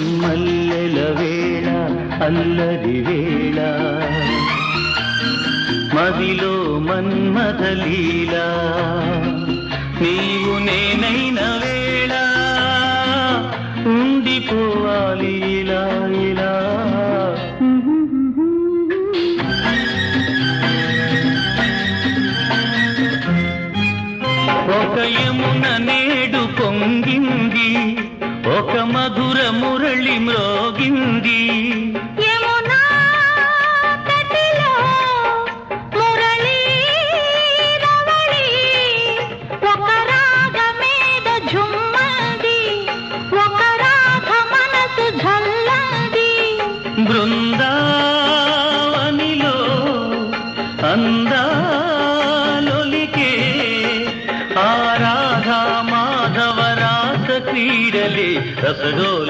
మల్లెల వేళ అల్లరి వేళ. మదిలో మన్మథ లీలా నీవు నేనైన వేళ. ఉండిపోవాలి ఇలా ఇలా. ఒక యమున నేడు పొంగింది ఒక మధుర మురళి మ్రోగింది. యమునా ನೀಡಲಿ ರಸಗೋಲ